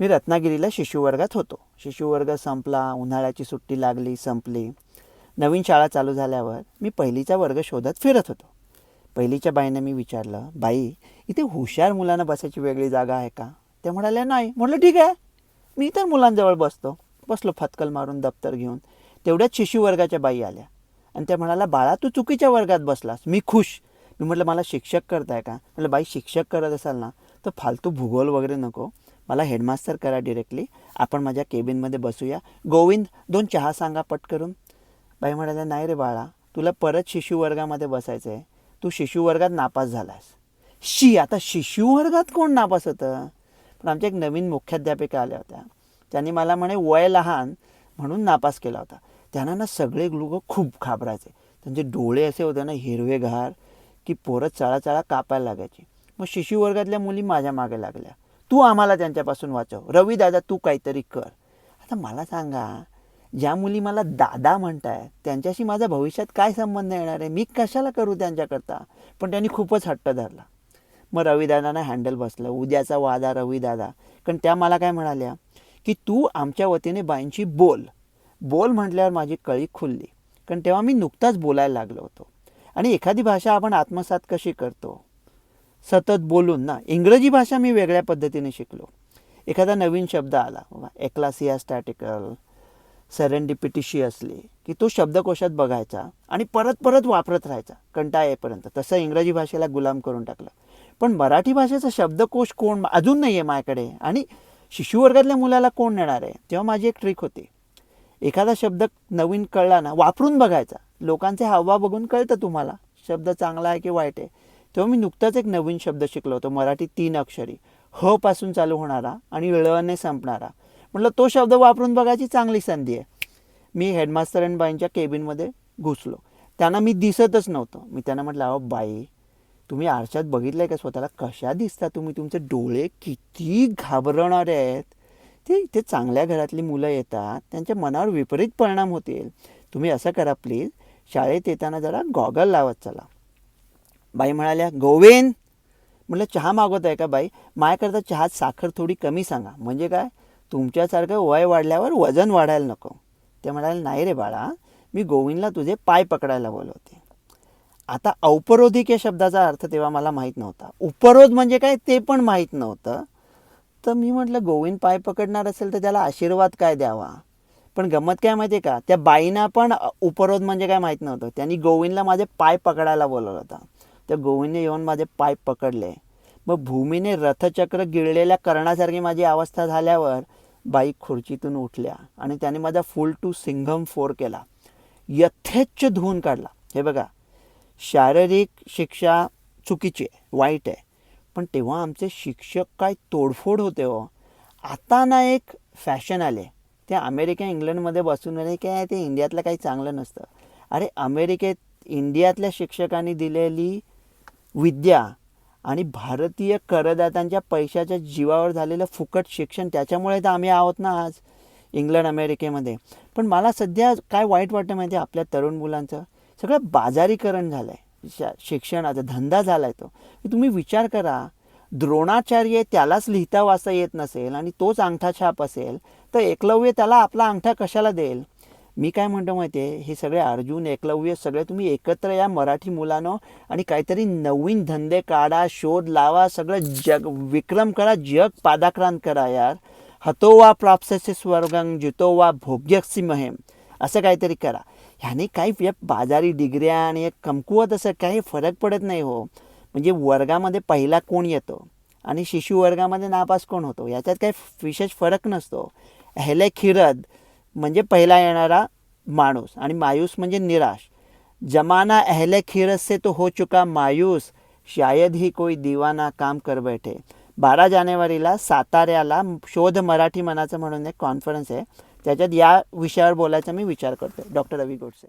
मी रत्नागिरीला शिशुवर्गात होतो. शिशुवर्ग संपला उन्हाळ्याची सुट्टी लागली संपली. नवीन शाळा चालू झाल्यावर मी पहिलीचा वर्ग शोधत फिरत होतो. पहिलीच्या बाईनं मी विचारलं बाई इथे हुशार मुलांना बसायची वेगळी जागा आहे का? त्या म्हणाल्या नाही. म्हटलं ठीक आहे. मी तर मुलांजवळ बसतो. बसलो फतकल मारून दप्तर घेऊन. तेवढ्याच शिशुवर्गाच्या बाई आल्या. आणि त्या म्हणाला बाळा तू चुकीच्या वर्गात बसलास. मी खुश. मी म्हटलं मला शिक्षक करताय का? म्हटलं बाई शिक्षक करत असाल ना तर फालतू भूगोल वगैरे नको. मला हेडमास्तर करा डिरेक्टली आपण माझ्या केबिनमध्ये बसूया. गोविंद दोन चहा सांगा पट करून बाई म्हणाल्या नाही रे बाळा तुला परत शिशुवर्गामध्ये बसायचं आहे तू शिशुवर्गात नापास झालास शी आता शिशुवर्गात कोण नापास होतं? पण आमच्या एक नवीन मुख्याध्यापिका आल्या होत्या. त्यांनी मला म्हणे वय लहान म्हणून नापास केला होता. त्यांना ना सगळे लोक खूप घाबरायचे. त्यांचे डोळे असे होते ना हिरवेगार की पोरं चळा चळा कापायला लागायची. मग शिशुवर्गातल्या मुली माझ्या मागे लागल्या. तू आम्हाला त्यांच्यापासून वाचव. रवी दादा तू काहीतरी कर. आता मला सांगा ज्या मुली मला दादा म्हणतायत त्यांच्याशी माझा भविष्यात काय संबंध येणार आहे? मी कशाला करू त्यांच्याकरता? पण त्यांनी खूपच हट्ट धरला. मग रविदादांना हँडल बसलं. उद्याचा वादा रविदादा कारण त्या मला काय म्हणाल्या की तू आमच्या वतीने बाईंशी बोल. बोल म्हटल्यावर माझी कळी खुलली. कारण तेव्हा मी नुकताच बोलायला लागलो होतो. आणि एखादी भाषा आपण आत्मसात कशी करतो? सतत बोलून ना इंग्रजी भाषा मी वेगळ्या पद्धतीने शिकलो. एखादा नवीन शब्द आला बाबा एक्लासिया स्टॅटिकल सेरेंडिपिटिशी असली की तो शब्दकोशात बघायचा आणि परत परत वापरत राहायचा कंटाळा येईपर्यंत तसं इंग्रजी भाषेला गुलाम करून टाकलं. पण मराठी भाषेचा शब्दकोश कोण अजून नाही आहे माझ्याकडे. आणि शिशुवर्गातल्या मुलाला कोण नेणार आहे? तेव्हा माझी एक ट्रिक होती. एखादा शब्द नवीन कळला ना वापरून बघायचा. लोकांचे हावभाव बघून कळतं तुम्हाला शब्द चांगला आहे की वाईट आहे. तेव्हा मी नुकताच एक नवीन शब्द शिकलो होतो मराठी तीन अक्षरी. ह पासून चालू होणारा आणि ळने संपणारा. म्हटलं तो शब्द वापरून बघायची चांगली संधी आहे. मी हेडमास्टर अँड बाईंच्या केबिनमध्ये घुसलो. त्यांना मी दिसतच नव्हतं. मी त्यांना म्हटलं अहो बाई तुम्ही आरशात बघितलंय का? स्वतःला कशा दिसता तुम्ही? तुमचे डोळे किती घाबरवणारे आहेत. ते इथे चांगल्या घरातली मुलं येतात त्यांच्या मनावर विपरीत परिणाम होतील. तुम्ही असं करा प्लीज. शाळेत येताना जरा गॉगल लावत चला. बाई म्हणाल्या गोविंद! म्हटलं चहा मागवत आहे का बाई? माझ्याकरता चहात साखर थोडी कमी सांगा. म्हणजे काय? तुमच्यासारखं वय वाढल्यावर वजन वाढायला नको. ते म्हणाले नाही रे बाळा मी गोविंदला तुझे पाय पकडायला बोलवते. आता औपरोधिक या शब्दाचा अर्थ तेव्हा मला माहीत नव्हता. उपरोध म्हणजे काय ते पण माहीत नव्हतं. तर मी म्हटलं गोविंद पाय पकडणार असेल तर त्याला आशीर्वाद काय द्यावा? पण गंमत काय माहिती आहे का? त्या बाईंना पण उपरोध म्हणजे काय माहीत नव्हतं. त्यांनी गोविंदला माझे पाय पकडायला बोलवलं होतं. त्या गोविंदने येऊन माझे पाय पकडले. मग भूमीने रथचक्र गिळलेल्या कर्णासारखी माझी अवस्था झाल्यावर बाई खुर्चीतून उठल्या आणि त्याने माझा फुल टू सिंघम फोर केला. यथेच्छ धुवून काढला. हे बघा शारीरिक शिक्षा चुकीची आहे वाईट आहे. पण तेव्हा आमचे शिक्षक काय तोडफोड होते हो. आता ना एक फॅशन आले. ते अमेरिका इंग्लंडमध्ये बसून आले काय ते इंडियातलं काही चांगलं नसतं. अरे अमेरिकेत इंडियातल्या शिक्षकांनी दिलेली विद्या आणि भारतीय करदात्यांच्या पैशाच्या जीवावर झालेलं फुकट शिक्षण त्याच्यामुळे तर आम्ही आहोत ना आज इंग्लंड अमेरिकेमध्ये. पण मला सध्या काय वाईट वाटतं माहिती आहे आपल्या तरुण मुलांचं? सगळं बाजारीकरण झालं आहे शिक्षणाचा धंदा झाला आहे तो. तुम्ही विचार करा द्रोणाचार्य त्यालाच लिहिता वाचता येत नसेल आणि तोच अंगठा छाप असेल तर एकलव्य त्याला आपला अंगठा कशाला देईल? मी काय म्हणतो माहिती आहे हे सगळे अर्जुन एकलव्य सगळे तुम्ही एकत्र या मराठी मुलांनो आणि काहीतरी नवीन धंदे काढा शोध लावा सगळं जग विक्रम करा जग पादाक्रांत करा यार. हतो वा प्राप्ससे स्वर्गं जितो वा भोग्यसी महेम. असं काहीतरी करा. ह्याने काही या बाजारी डिग्र्या आणि कमकुवत असं काही फरक पडत नाही हो. म्हणजे वर्गामध्ये पहिला कोण येतो आणि शिशु वर्गामध्ये नापास कोण होतो? याच्यात काही विशेष फरक नसतो. हेले खिरद म्हणजे पहिला येणारा माणूस आणि मायूस म्हणजे निराश. जमाना अहले खिरत से तो हो चुका मायूस. शायद ही कोई दिवाना काम कर बैठे. बारा जानेवारीला साताऱ्याला शोध मराठी मनाचं म्हणून एक कॉन्फरन्स आहे. त्याच्यात या विषयावर बोलायचा मी विचार करतो डॉक्टर रवी गोडसे.